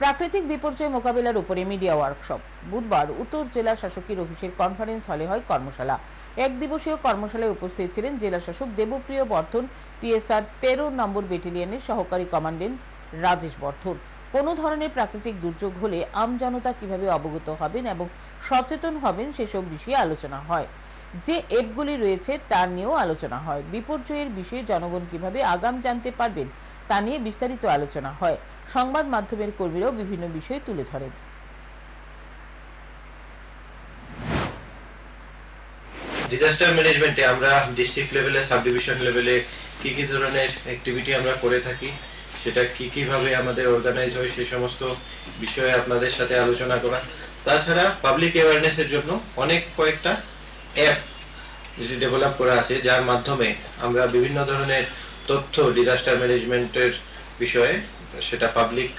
প্রাকৃতিক বিপর্যয় মোকাবেলার উপরে মিডিয়া ওয়ার্কশপ। বুধবার উত্তর জেলা শাসকের অফিসের কনফারেন্স হলে হয় কর্মশালা। এক দিবসীয় কর্মশালায় উপস্থিত ছিলেন জেলা শাসক দেবপ্রিয় বর্ধন, টিএসআর তেরো নম্বর ব্যাটালিয়নের সহকারী কমান্ডেন্ট রাজেশ বর্ধন। কোনো ধরনের প্রাকৃতিক দুর্যোগ হলে আমজনতা কীভাবে অবগত হবেন এবং সচেতন হবেন সেসব বিষয়ে আলোচনা হয়। যে অ্যাপগুলি রয়েছে তা নিয়েও আলোচনা হয়। বিপর্যয়ের বিষয়ে জনগণ কীভাবে আগাম জানতে পারবেন তা নিয়ে বিস্তারিত আলোচনা হয়। সংবাদ মাধ্যমের কর্মীরাও বিভিন্ন বিষয় তুলে ধরেন। ডিজাস্টার ম্যানেজমেন্টে আমরা ডিস্ট্রিক্ট লেভেলে সাব ডিভিশন লেভেলে কি কি ধরনের অ্যাক্টিভিটি আমরা করে থাকি? সেটা কি কীভাবে আমাদের অর্গানাইজ হয় সেই সমস্ত বিষয়ে আপনাদের সাথে আলোচনা করা। তাছাড়া পাবলিক অ্যাওয়ারনেস এর জন্য অনেক কয়েকটা অ্যাপ যেটি ডেভেলপ করা আছে, যার মাধ্যমে আমরা বিভিন্ন ধরনের তথ্য ডিজাস্টার ম্যানেজমেন্টের বিষয়ে সেটা পাবলিক